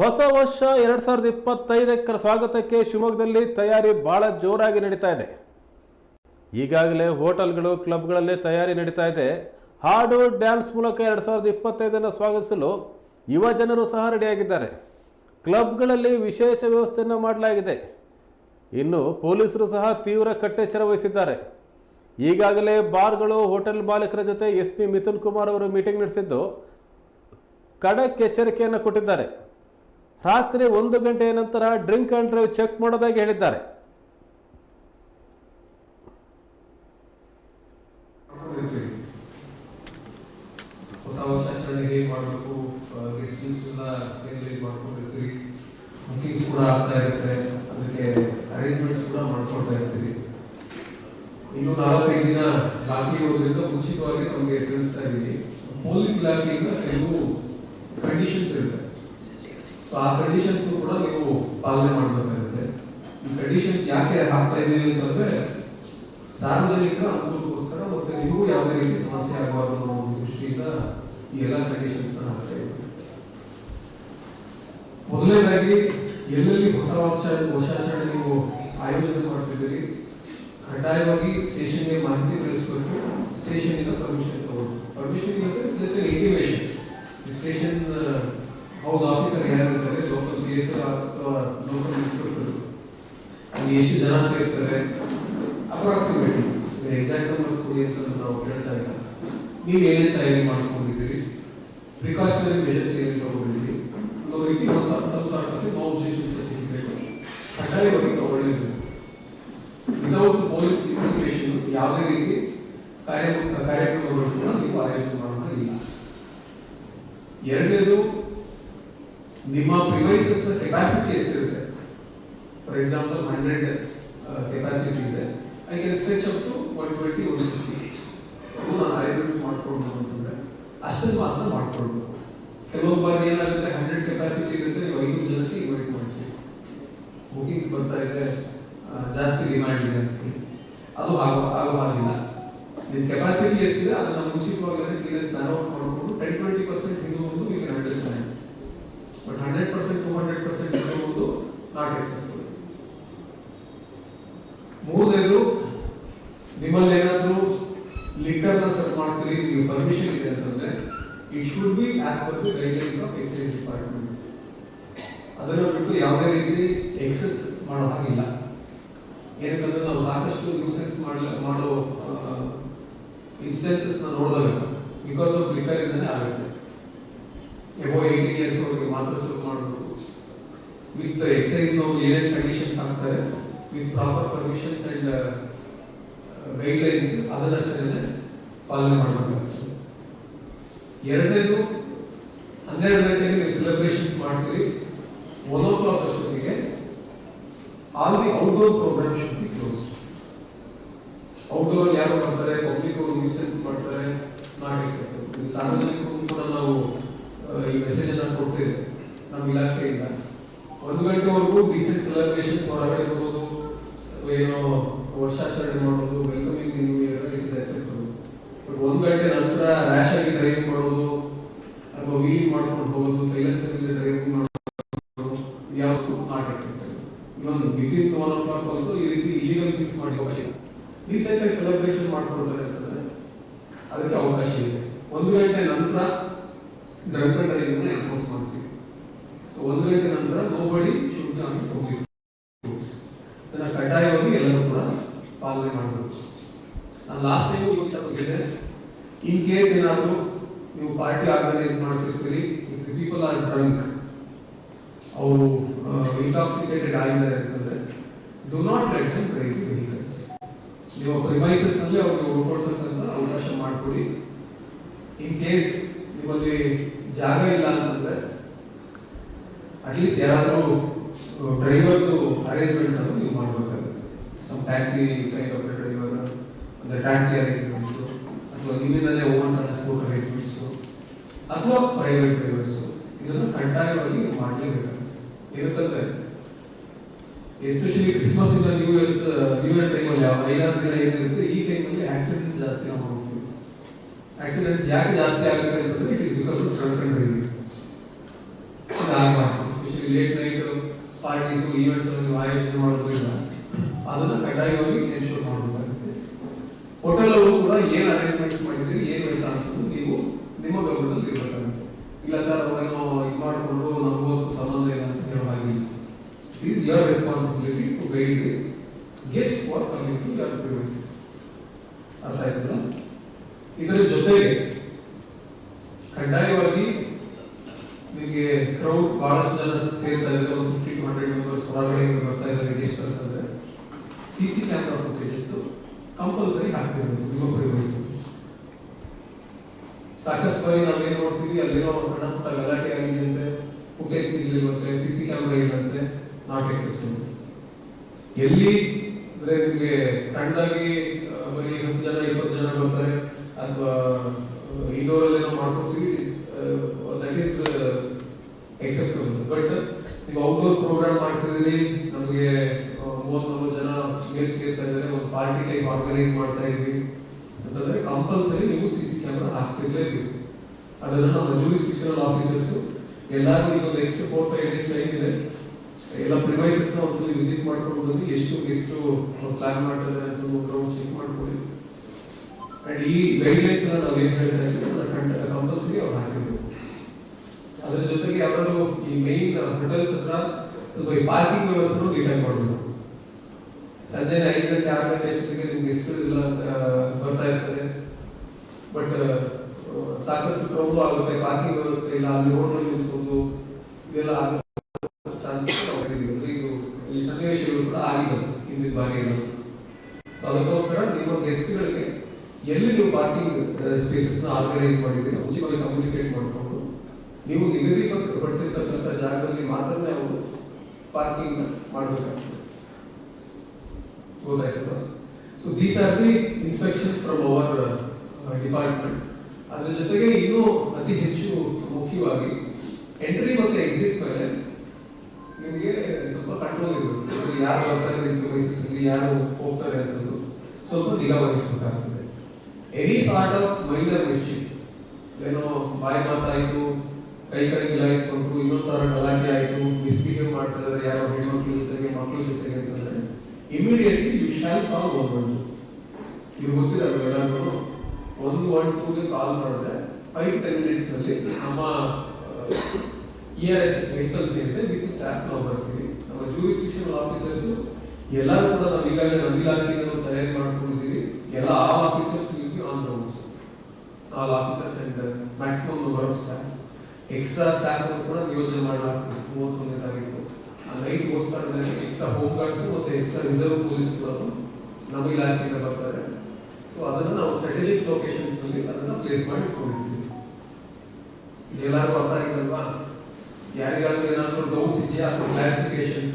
ಹೊಸ ವರ್ಷ ಎರಡ್ ಸಾವಿರದ ಇಪ್ಪತ್ತೈದಕ್ಕರ ಸ್ವಾಗತಕ್ಕೆ ಶಿವಮೊಗ್ಗದಲ್ಲಿ ತಯಾರಿ ಬಹಳ ಜೋರಾಗಿ ನಡೀತಾ ಇದೆ. ಈಗಾಗಲೇ ಹೋಟೆಲ್ಗಳು, ಕ್ಲಬ್ಗಳಲ್ಲಿ ತಯಾರಿ ನಡೀತಾ ಇದೆ. ಹಾಡು ಡ್ಯಾನ್ಸ್ ಮೂಲಕ ಎರಡ್ ಸಾವಿರದ ಇಪ್ಪತ್ತೈದನ್ನು ಸ್ವಾಗತಿಸಲು ಯುವ ಜನರು ಸಹ ರೆಡಿಯಾಗಿದ್ದಾರೆ. ಕ್ಲಬ್ಗಳಲ್ಲಿ ವಿಶೇಷ ವ್ಯವಸ್ಥೆಯನ್ನು ಮಾಡಲಾಗಿದೆ. ಇನ್ನು ಪೊಲೀಸರು ಸಹ ತೀವ್ರ ಕಟ್ಟೆಚ್ಚರ ವಹಿಸಿದ್ದಾರೆ. ಈಗಾಗಲೇ ಬಾರ್ಗಳು, ಹೋಟೆಲ್ ಮಾಲೀಕರ ಜೊತೆ ಎಸ್ ಪಿ ಮಿಥುನ್ ಕುಮಾರ್ ಅವರು ಮೀಟಿಂಗ್ ನಡೆಸಿದ್ದು ಖಡಕ್ ಎಚ್ಚರಿಕೆಯನ್ನು ಕೊಟ್ಟಿದ್ದಾರೆ. ರಾತ್ರಿ ಒಂದು ಗಂಟೆಯ ನಂತರ ಡ್ರಿಂಕ್ ಅಂಡ್ ಡ್ರೈವ್ ಚೆಕ್ ಮಾಡೋದಾಗಿ ಹೇಳಿದ್ದಾರೆ. ಕೂಡ ಆಗ್ತಾ ಅದಕ್ಕೆ ಅರೇಂಜ್ಮೆಂಟ್ಸ್ ಕೂಡ ಮಾಡ್ಕೊಳ್ತಾ ಇರ್ತೀವಿ ದಿನ ಬಾಕಿ ಇರೋದ್ರಿಂದ ಮುಂಚಿತವಾಗಿ ನಮಗೆ ತಿಳಿಸ್ತಾ ಇದ್ದೀವಿ ಪೊಲೀಸ್ ಇಲಾಖೆಯಿಂದ ಕೆಲವು ಕಂಡೀಷನ್ಸ್ ಇರುತ್ತೆ. ಸೊ ಆ ಕಂಡೀಷನ್ಸ್ ಕೂಡ ನೀವು ಪಾಲನೆ ಮಾಡಬೇಕಾಗುತ್ತೆ. ಈ ಕಂಡೀಷನ್ಸ್ ಯಾಕೆ ಹಾಕ್ತಾ ಇದ್ದೀವಿ ಅಂತಂದ್ರೆ, ಸಾರ್ವಜನಿಕರ ಅನುಕೂಲಕ್ಕೋಸ್ಕರ ಮತ್ತೆ ನೀವು ಯಾವುದೇ ರೀತಿ ಸಮಸ್ಯೆ ಆಗಬಾರ್ದು ಅನ್ನೋ ಒಂದು ದೃಷ್ಟಿಯಿಂದ ಈ ಎಲ್ಲ ಕಂಡೀಷನ್ಸ್ ಹಾಕ್ತಾ ಮೊದಲನೇದಾಗಿ, ಎಲ್ಲೆಲ್ಲಿ ಹೊಸ ವರ್ಷ ವರ್ಷಾಚರಣೆ ನೀವು ಆಯೋಜನೆ ಮಾಡ್ತಿದ್ದೀರಿ, ಕಡ್ಡಾಯವಾಗಿ ಸ್ಟೇಷನ್ಗೆ ಮಾಹಿತಿ ತಿಳಿಸ್ಬೇಕು ಸ್ಟೇಷನ್ ಇಂದ ಪರ್ಮಿಷನ್ ತಗೊಳ್ಬೇಕು permission just intimation station house officer ಯಾರಿರ್ತಾರೆ ಲೋಕಲ್ ಪಿ ಅಥವಾ ಲೋಕಲ್ ಇನ್ಸ್ಪೆಕ್ಟರ್ ಅಲ್ಲಿ ಎಷ್ಟು ಜನ ಸೇರ್ತಾರೆ? ಅಪ್ರಾಕ್ಸಿಮೇಟ್ಲಿ ಎಕ್ಸಾಕ್ಟ್ ನಂಬರ್ಸ್ ಕೊಡಿ ಅಂತ ನಾವು ಹೇಳ್ತಾ ಇಲ್ಲ. ನೀವು ಏನೇನು ತಯಾರಿ ಮಾಡ್ಕೊಂಡಿದ್ದೀರಿ? ಪ್ರಿಕಾಷನರಿ ಮೆಜರ್ಸ್ ಏನು ತಗೊಂಡಿದ್ದೀರಿ? ಒಂದು ರೀತಿ ಒಂದು sub sub sort no objection certificate ಕಡ್ಡಾಯವಾಗಿ ತಗೊಳ್ಳಿದ್ದೀರಿ ವಿತೌಟ್ ಪೊಲೀಸ್ ಇನ್ಫಾರ್ಮೇಶನ್ ಯಾವುದೇ ರೀತಿ ಕಾರ್ಯ, ಕಾರ್ಯಕ್ರಮಗಳನ್ನು ನೀವು ಆಯೋಜನೆ ಮಾಡೋಣ ಇಲ್ಲ. ಎರಡನೇದು ನಿಮ್ಮ ಪ್ರಿವೈಸಸ್ ಕೆಪಾಸಿಟಿ ಎಷ್ಟಿರುತ್ತೆ? ಫಾರ್ ಎಕ್ಸಾಂಪಲ್ ಹಂಡ್ರೆಡ್ ಕೆಪಾಸಿಟಿ ಇದೆ. I can stretch up to one twenty one fifty ಅದು ನಾನು ಅರೇಂಜ್ಮೆಂಟ್ಸ್ ಮಾಡ್ಕೊಳ್ಬೋದು ಅಷ್ಟನ್ನು ಮಾತ್ರ ಮಾಡ್ಕೊಳ್ಬೇಕು ಕೆಲವು ಬಾರಿ ಏನಾಗುತ್ತೆ? ಹಂಡ್ರೆಡ್ ಕೆಪಾಸಿಟಿ ಇರುತ್ತೆ, ನೀವು ಐದು ಜನಕ್ಕೆ ಇನ್ವೈಟ್ ಮಾಡ್ತೀವಿ ಬುಕಿಂಗ್ಸ್ ಬರ್ತಾ ಇದೆ ಜಾಸ್ತಿ ಡಿಮ್ಯಾಂಡ್ ಇದೆ ಅಂತ ಅದು ಆಗೋ ಆಗೋ ಹಾಗಿಲ್ಲ. ನಿಮ್ಮ ಕೆಪಾಸಿಟಿ ಎಷ್ಟಿದೆ, ಅದನ್ನ ಮುಂಚಿತವಾಗಿ ಕ್ಲಿಯರ್ ಪ್ಲಾನ್ ಔಟ್ ಮಾಡಿಕೊಂಡು ಟೆನ್ ಟ್ವೆಂಟಿ ಪರ್ಸೆಂಟ್ ಇದು ಒಂದು you can understand but hundred percent to hundred percent ಇರುವುದು ನಾಟ್ ಮೂರನೇದು ನಿಮ್ಮಲ್ಲಿ ಏನಾದರೂ ಲಿಕ್ಕರ್ನ ಸರ್ವ್ ಮಾಡ್ತೀರಿ ನಿಮಗೆ ಪರ್ಮಿಷನ್ ಇದೆ ಅಂತಂದ್ರೆ it should be as per the guidelines of excise department ಅದನ್ನು ಬಿಟ್ಟು ಯಾವುದೇ ರೀತಿ ಎಕ್ಸೆಸ್ ಮಾಡೋ ಹಾಗಿಲ್ಲ. ಏನಕ್ಕಂದ್ರೆ ನಾವು ಸಾಕಷ್ಟು ನ್ಯೂಸೆನ್ಸ್ ಮಾಡಲ, ಮಾಡೋ ಇನ್ಸ್ಟೆನ್ಸಸ್ ನೋಡಿದಾಗ ಬಿಕಾಸ್ ಆಫ್ ಲಿಕ್ಕರ್ ಇಂದನೇ ಆಗುತ್ತೆ. ಎಬೋ ಏಯ್ಟೀನ್ ಇಯರ್ಸ್ ಅವ್ರಿಗೆ ಮಾತ್ರ ಶುರು ಮಾಡಬೇಕು. ವಿತ್ ಎಕ್ಸೈಸ್ ನಾವು ಏನೇನು ಕಂಡೀಷನ್ಸ್ ಹಾಕ್ತಾರೆ with proper permissions and guidelines ಅದನ್ನಷ್ಟೇ ಪಾಲನೆ ಮಾಡಬೇಕಾಗ್ತದೆ ಎರಡನೇದು, ಹನ್ನೆರಡು ಗಂಟೆಗೆ ನೀವು ಸೆಲೆಬ್ರೇಷನ್ಸ್ ಮಾಡ್ತೀರಿ. ಒನ್ ಓ ಕ್ಲಾಕ್ ಅಷ್ಟೊತ್ತಿಗೆ all the outdoor program should be close outdoor ಯಾರು ಮಾಡ್ತಾರೆ? ಪಬ್ಲಿಕ್ ನ್ಯೂಸೆನ್ಸ್ ಮಾಡ್ತಾರೆ? ನಾಟ್ ಎಕ್ಸೆಪ್ಟಬಲ್ ಸಾರ್ವಜನಿಕರು ಕೂಡ ನಾವು ಈ ಮೆಸೇಜ್ ಅನ್ನ ಕೊಟ್ಟಿದೆ ನಮ್ಮ ಇಲಾಖೆಯಿಂದ ಒಂದು ಗಂಟೆವರೆಗೂ ಡಿಸೆಂಟ್ ಸೆಲೆಬ್ರೇಷನ್ ಹೊರಗಡೆ ಬರೋದು ಏನೋ ವರ್ಷಾಚರಣೆ ಮಾಡೋದು welcoming new year it is acceptable but ಒಂದು ಗಂಟೆ ನಂತರ ರ್ಯಾಶ್ ಆಗಿ ಡ್ರೈವಿಂಗ್ ಮಾಡೋದು ಅಥವಾ ವೀಲ್ ಮಾಡ್ಕೊಂಡು ಹೋಗೋದು ಇಲ್ಲದೆ ಡ್ರೈವಿಂಗ್ ಮಾಡೋದು ಯಾವುದು not acceptable even within one o'clock ಈ ರೀತಿ ಇಲಿಗಲ್ ಫಿಕ್ಸ್ ಮಾಡಿ ಅವಕಾಶ ರೀಸೆಂಟ್ ಆಗಿ ಸೆಲೆಬ್ರೇಷನ್ ಮಾಡ್ಕೊಳ್ತಾರೆ ಅಂತಂದ್ರೆ ಅದಕ್ಕೆ ಅವಕಾಶ ಇದೆ. ಒಂದು ಗಂಟೆ ನಂತರ ಡ್ರಗ್ ಡ್ರೈವಿಂಗ್ ಎನ್ಫೋರ್ಸ್ ಮಾಡ್ತೀವಿ. ಸೊ ಒಂದು ಗಂಟೆ ನಂತರ ನೋ ಶುದ್ಧ ಅಂತ ಪಬ್ಲಿಕ್ ಇದನ್ನ ಕಡ್ಡಾಯವಾಗಿ ಎಲ್ಲರೂ ಕೂಡ ಪಾಲನೆ ಮಾಡಬೇಕು. ನಾನು ಲಾಸ್ಟ್ ಟೈಮ್ ಗೊತ್ತಾಗಿದೆ ಇನ್ ಕೇಸ್ ಏನಾದರೂ ನೀವು ಪಾರ್ಟಿ ಆರ್ಗನೈಸ್ ಮಾಡ್ತಿರ್ತೀರಿ ಪೀಪಲ್ ಆರ್ ಡ್ರಂಕ್ ಅವರು ಇಂಟಾಕ್ಸಿಕೇಟೆಡ್ ಆಗಿದ್ದಾರೆ ಅಂತಂದ್ರೆ do not let them drive vehicles ನೀವು ಪ್ರಿಮೈಸಸ್ನಲ್ಲಿ ಅವ್ರಿಗೆ ಉಳ್ಕೊಳ್ತಕ್ಕಂಥ ಅವಕಾಶ ಮಾಡಿಕೊಡಿ. ಇನ್ ಕೇಸ್ ನಿಮ್ಮಲ್ಲಿ ಜಾಗ ಇಲ್ಲ ಅಂತಂದ್ರೆ ಅಟ್ಲೀಸ್ಟ್ ಯಾರಾದರೂ ಡ್ರೈವರ್ದು ಅರೇಂಜ್ಮೆಂಟ್ಸ್ ಅನ್ನು ನೀವು ಮಾಡಬೇಕಾಗುತ್ತೆ. Some taxi kind of driver ಅಂದ್ರೆ ಟ್ಯಾಕ್ಸಿ ಅರೇಂಜ್ಮೆಂಟ್ಸು ಅಥವಾ ನಿಮ್ಮಿಂದಲೇ ಓನ್ ಟ್ರಾನ್ಸ್ಪೋರ್ಟ್ ಅರೇಂಜ್ಮೆಂಟ್ಸ್ ಅಥವಾ ಪ್ರೈವೇಟ್ ಡ್ರೈವರ್ಸ್ ಇದನ್ನು ಕಡ್ಡಾಯವಾಗಿ ನೀವು ಮಾಡಲೇಬೇಕಾಗುತ್ತೆ. ಏನಕ್ಕಂದ್ರೆ ಎಸ್ಪೆಷಲಿ ಕ್ರಿಸ್ಮಸ್ ಇಂದ ನ್ಯೂ ಇಯರ್ಸ್ ನ್ಯೂ ಇಯರ್ ಟೈಮಲ್ಲಿ ಯಾವ ಐದಾರು ದಿನ ಏನಿರುತ್ತೆ, ಈ ಟೈಮಲ್ಲಿ ಆಕ್ಸಿಡೆಂಟ್ಸ್ ಜಾಸ್ತಿ ನಾವು ನೋಡ್ತೀವಿ. ಆಕ್ಸಿಡೆಂಟ್ಸ್ ಯಾಕೆ ಜಾಸ್ತಿ ಆಗುತ್ತೆ ಅಂತಂದ್ರೆ it is because of drunk and driving ಆಗಬಾರ್ದು ಈವೆಂಟ್ಸ್ ನೀವು ಆಯೋಜನೆ ಮಾಡೋದ್ರಿಂದ ಅದನ್ನ ಕಡ್ಡಾಯವಾಗಿ ಎನ್ಶೂರ್ ಮಾಡಬೇಕಾಗುತ್ತೆ ಹೋಟೆಲ್ ಅವರು ಕೂಡ ಏನ್ ಅರೇಂಜ್ಮೆಂಟ್ಸ್ ಮಾಡಿದ್ರಿ ಏನ್ ಬೇಕಾ ಅಂತ ನೀವು ನಿಮ್ಮ ಗಮನದಲ್ಲಿ ಇರಬೇಕಾಗುತ್ತೆ ಇಲ್ಲ ಸರ್ ಅವರೇನೋ ಇದು ಮಾಡಿಕೊಂಡು ನಮಗೂ ಅದಕ್ಕೂ ಸಂಬಂಧ ಇಲ್ಲ ಅಂತ ಹೇಳೋ ಹಾಗಿಲ್ಲ is your responsibility to guide guest for coming to your premises ಅರ್ಥ ಆಯ್ತಲ್ಲ ಇದರ ಜೊತೆಗೆ ಕಡ್ಡಾಯವಾಗಿ ನಿಮಗೆ ಕ್ರೌಡ್ ಬಹಳಷ್ಟು ಜನ ಸೇರ್ತಾ ಒಂದು ಫಿಫ್ಟಿ ಟು ಹಂಡ್ರೆಡ್ ಮೆಂಬರ್ಸ್ ಹೊರಗಡೆ ಬರ್ತಾ ಇದ್ದಾರೆ ಗೆಸ್ಟ್ ಅಂತಂದ್ರೆ C C camera footages compulsory ಹಾಕ್ಸಿರ್ಬೇಕು ನಿಮ್ಮ ವಹಿಸಿ ಸಾಕಷ್ಟು ಬಾರಿ ನಾವೇನ್ ನೋಡ್ತೀವಿ, ಅಲ್ಲಿರೋ ಸಣ್ಣ ಪುಟ್ಟ ಗಲಾಟೆ ಆಗಿದೆ ಅಂತೆ ಫುಟೇಜ್ ಸಿಗ್ಲಿಲ್ವಂತೆ ಸಿ ಸಿ ಕ್ಯಾಮ್ರಾ ಇಲ್ಲಂತೆ ನಾಟ್ ಎಕ್ಸೆಪ್ಷನ್ ಎಲ್ಲಿ ಅಂದ್ರೆ ನಿಮಗೆ ಸಣ್ಣದಾಗಿ ಮಾಡ್ಕೊತೀವಿ ದಟ್ ಈಸ್ ಎಕ್ಸೆಪ್ಟಬಲ್ ಬಟ್ ನೀವು ಔಟ್ಡೋರ್ ಪ್ರೋಗ್ರಾಮ್ ಮಾಡ್ತಿದ್ದೀರಿ, ನಮಗೆ ಮೂವತ್ತು ಜನ ಮೇಲ್ ಸೇರ್ತಾ ಇದ್ದಾರೆ, ಒಂದು ಪಾರ್ಟಿ ಟೈಪ್ ಆರ್ಗನೈಸ್ ಮಾಡ್ತಾ ಇದ್ದೀವಿ. ಅಂತಂದ್ರೆ ಕಂಪಲ್ಸರಿ ನೀವು ಸಿ ಸಿ ಕ್ಯಾಮ್ರಾ ಹಾಕ್ಸಿರ್ಲೇಬೇಕು. ಅದನ್ನು ನಮ್ಮ ಜೂರಿಸ್ಟಿಕ್ಷನಲ್ ಆಫೀಸರ್ಸ್ ಎಲ್ಲರೂ ಈಗ ಒಂದು ಎಷ್ಟು ಫೋರ್ ಫೈವ್ ಡೇಸ್ ಟೈಮ್ ಇದೆ. ಎಲ್ಲ ಪ್ರಿವೈಸಸ್ ಒಂದ್ಸಲ ವಿಸಿಟ್ ಮಾಡ್ಕೊಂಡು ಬಂದು ಎಷ್ಟು ಎಷ್ಟು ಪ್ಲಾನ್ ಮಾಡ್ತಾರೆ ಅಂತ ಚೆಕ್ ಮಾಡ್ಕೊಳ್ಳಿ ಅಂಡ್ ಈ ಗೈಡ್ಲೈನ್ಸ್ ನಾವು ಏನು ಹೇಳ್ತಾ ಇದ್ದೀವಿ ಕಂಪಲ್ಸರಿ ಅವ್ರು ಹಾಕಿರ್ಬೇಕು ಅದರ ಜೊತೆಗೆ ಅವರು ಈ ಮೈನ್ ಹೋಟೆಲ್ಸ್ ಹತ್ರ ಸ್ವಲ್ಪ ಈ ಪಾರ್ಕಿಂಗ್ ವ್ಯವಸ್ಥೆ ನೀಟಾಗಿ ಮಾಡಬೇಕು. ಸಂಜೆ ಐದು ಗಂಟೆ, ಆರು ಗಂಟೆ ಅಷ್ಟೊತ್ತಿಗೆ ನಿಮ್ಗೆ ಎಷ್ಟು ಇಲ್ಲ ಬರ್ತಾ ಇರ್ತಾರೆ. ಬಟ್ ಸಾಕಷ್ಟು ಪ್ರಾಬ್ಲಮ್ ಆಗುತ್ತೆ. ಪಾರ್ಕಿಂಗ್ ವ್ಯವಸ್ಥೆ ಇಲ್ಲ, ಅಲ್ಲಿ ರೋಡ್ ನಿಲ್ಲಿಸೋದು ಇದೆಲ್ಲ ಈ ಸನ್ನಿವೇಶಗಳು ಕೂಡ ಆಗಿದೆ ಹಿಂದಿನ ಭಾಗ ಸೊ ಅದಕ್ಕೋಸ್ಕರ ನಿಮ್ಮ ಗೆಸ್ಟ್ಗಳಿಗೆ ಎಲ್ಲಿ ನೀವು ಪಾರ್ಕಿಂಗ್ ಸ್ಪೇಸಸ್ನ ಆರ್ಗನೈಸ್ ಮಾಡಿದ್ದೀರಿ ಮುಂಚಿತವಾಗಿ ಕಮ್ಯುನಿಕೇಟ್ ಮಾಡಿಕೊಂಡು, ನೀವು ನಿಗದಿಪಡಿಸಿರ್ತಕ್ಕಂಥ ಜಾಗದಲ್ಲಿ ಮಾತ್ರ ಅವರು ಪಾರ್ಕಿಂಗ್ ಮಾಡಬೇಕಾಗ್ತದೆ. ಗೊತ್ತಾಯ್ತದ so these are the inspections from our department ಅದರ ಜೊತೆಗೆ ಇನ್ನೂ ಅತಿ ಹೆಚ್ಚು ಮುಖ್ಯವಾಗಿ ಎಂಟ್ರಿ ಮತ್ತು ಎಕ್ಸಿಟ್ ಮೇಲೆ ನಿಮಗೆ ಸ್ವಲ್ಪ ಕಂಟ್ರೋಲ್ ಇರಬೇಕು ಯಾರು ಬರ್ತಾರೆ ನಿಮ್ಮ ವಯಸ್ಸಸ್ ಯಾರು ಹೋಗ್ತಾರೆ ಅಂತಂದು ಸ್ವಲ್ಪ ನಿಗಾ ವಹಿಸಬೇಕಾಗ್ತದೆ any sort of minor mistake ಏನೋ ಬಾಯಿ ಮಾತಾಯಿತು ಕೈ ಕೈ ಗಿಲಾಯಿಸ್ಕೊಂಡು ಇನ್ನೊಂದು ತರ ಗಲಾಟೆ ಆಯ್ತು, ಮಿಸ್ಬಿಹೇವ್ ಇದ್ದಾರೆ ಯಾರೋ ಹೆಣ್ಮಕ್ಳ ಜೊತೆಗೆ ಮಕ್ಕಳ ಜೊತೆಗೆ ಅಂತಂದ್ರೆ immediately you shall call one ನೀವು ಗೊತ್ತಿರಲ್ಲ ಎಲ್ಲರಿಗೂ ಒಂದು ಒನ್ ಟೂಗೆ ಕಾಲ್ ಮಾಡಿದ್ರೆ ಫೈವ್ ಟೆನ್ ಮಿನಿಟ್ಸ್ ಅಲ್ಲಿ ನಮ್ಮ ಇ ಆರ್ ಎಸ್ ವೆಹಿಕಲ್ಸ್ ಏನಿದೆ, ವಿತ್ ಸ್ಟಾಫ್ ನಾವು ಬರ್ತೀವಿ. ನಮ್ಮ ಜೂರಿಸ್ಟಿಕ್ಷನ್ ಆಫೀಸರ್ಸ್ ಎಲ್ಲರೂ ಕೂಡ ನಾವು ಈಗಾಗಲೇ ನಮ್ಮ ಇಲಾಖೆಯನ್ನು ತಯಾರಿ ಮಾಡ್ಕೊಂಡಿದ್ದೀವಿ. ಎಲ್ಲ ಆ officers all officers and maximum number of staff extra staff ಕೂಡ ನಿಯೋಜನೆ ಮಾಡಲಾಗ್ತದೆ. ಮೂವತ್ತೊಂದನೇ ತಾರೀಕು ಆ ನೈಟ್ಗೋಸ್ಕರ ಎಕ್ಸ್ಟ್ರಾ ಹೋಮ್ ಗಾರ್ಡ್ಸ್ ಮತ್ತೆ ಎಕ್ಸ್ಟ್ರಾ ರಿಸರ್ವ್ ಪೊಲೀಸ್ಗಳು ನಮ್ಮ ಇಲಾಖೆಯಿಂದ ಬರ್ತಾರೆ. ಸೊ ಅದನ್ನು ನಾವು ಸ್ಟ್ರಾಟಜಿಕ್ ಲೊಕೇಶನ್ಸ್ನಲ್ಲಿ ಅದನ್ನ ಪ್ಲೇಸ್ ಮಾಡಿ ಇಟ್ಕೊಂಡಿರ್ತೀವಿ ಎಲ್ಲರಿಗೂ ಅರ್ಥ ಆಗಿದಲ್ವಾ ಯಾರಿಗಾದ್ರೂ ಏನಾದರೂ ಡೌಟ್ಸ್ ಇದೆಯಾ? ಅಥವಾ ಕ್ಲಾರಿಫಿಕೇಶನ್ಸ್